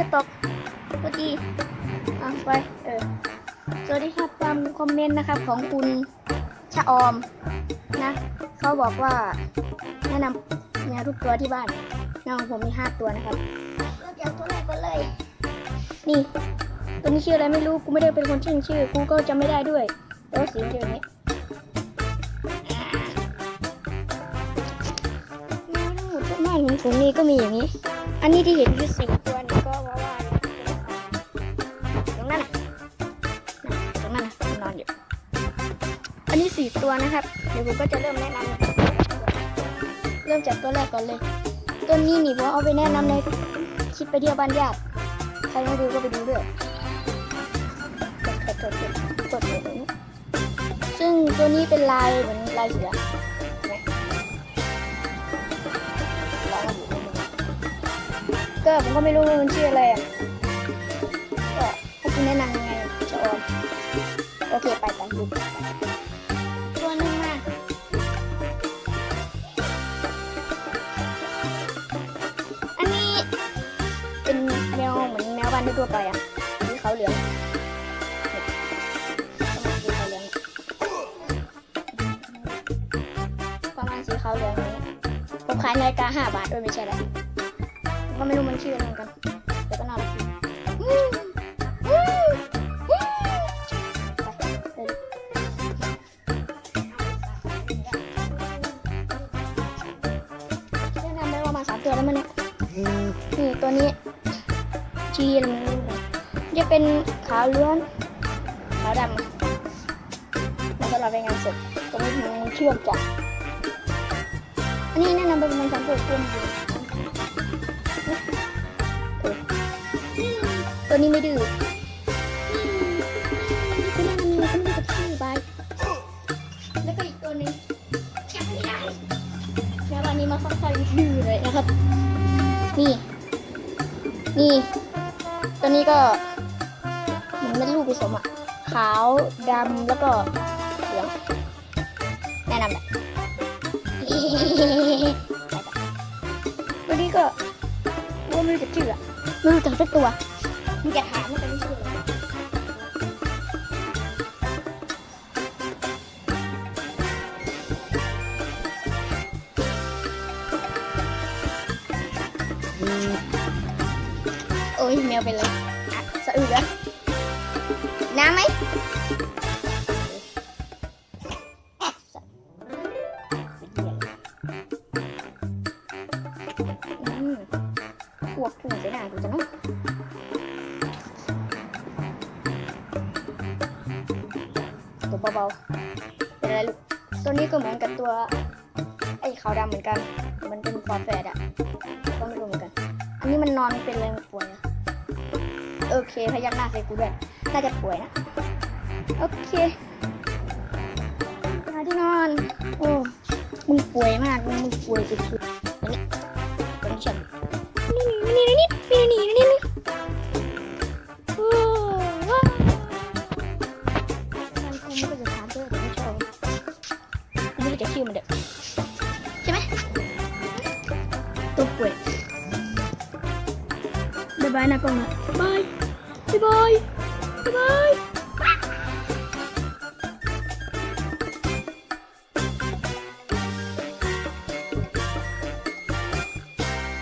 จะตกก็ดีอะไป เออ สวัสดีครับตามคอมเมนต์นะครับของคุณชะออมนะ เขาบอกว่าแนะนำแมวทุกตัวที่บ้านแมวของผมมีห้าตัวนะครับเริ่มจากตัวแรกก่อนเลย นี่ ตัวนี้ชื่ออะไรไม่รู้ กูไม่ได้เป็นคนชื่อชื่อ กูก็จำไม่ได้ด้วยแต่ว่าสีมันจะแบบนี้แม หมดบ้านของนี่ก็มีอย่างนี้ อันนี้ที่เห็นคือสี่ตัวนี่ก็ว่าว่าตรงนั้นนะตรงนั้นนะนอนอยู่ อันนี้สี่ตัวนะครับ เดี๋ยวผมก็จะเริ่มแนะนำเริ่มจากตัวแรกก่อนเลย ตัวนี้นี่ผมเอาไปแนะนำในคลิปไปเที่ยวบ้านญาติ ใครไม่ดูก็ไปดูด้วยกดกดกดกดกดเลยตรงนี้ซึ่งตัวนี้เป็นลายเหมือนลายเสือ ก็ผมก็ไม่รู้ว่ามันชื่ออะไรอะก็ให้คุณแนะนำยังไงจะออมโอเคไปกันดูตัวหนึงมาอันนี้เป็นแมวเหมือนแมวบ้านทั่วไปอะสีขาวเหลืองเนี่ยประมาณสีขาวเหลืองประมาณสีขาวเหลืองนี้ผมขายนาฬิกาห้าบาทด้วยไม่ใช่แล้วผม ก็ไม่รู้มันชื่ออะไรเหมือนกันแต่ก็น่ารักดีตัวแล้วมันเนี่ยนี่ตัวนี้ชีนจะเป็นขาวล้วนขาวดำมันจะรับงานศพตรงนี้มันเชื่อมจากอันนี้แนะนำเป็นมันสำหรับกลุ่ม นี้ไม่ดื้อตัวนี้มันมีมันมีกับชื่อบายแล้วก็อีกตัวหนึงแค่ไม่ได้แล้ววันนี้มาค่อยๆดื้อเลยนะครับ นี่ นี่ตัวนี้ก็เหมือนเป็นลูกผสมอะขาวดำแล้วก็เหลืองแนะนำแหละตัวนี้ก็ว่าไม่รู้จักชื่ออะไม่รู้จักสักตัว มึงจะถามมึงจะไม่เชื่อโอ้ยแมวเป็นไรสะอึกอะน้ำไหมอืวบถูกไปหนากูจะเนาะ เบาๆเป็นอะไรลูกตัวนี้ก็เหมือนกับตัว ไอ้ขาวดำเหมือนกัน มันเป็นฟอร์แฟดอะก็ไม่รู้เหมือนกัน อันนี้มันนอนเป็นอะไรมันป่วยอะโอเคพยักหน้าใส่กูด้วยน่าจะป่วยนะ โอเคมาที่นอน โอ้ มึงป่วยมาก มึงป่วยสุดๆ to quit. Bye-bye na po nga. Bye! Bye-bye! Bye-bye!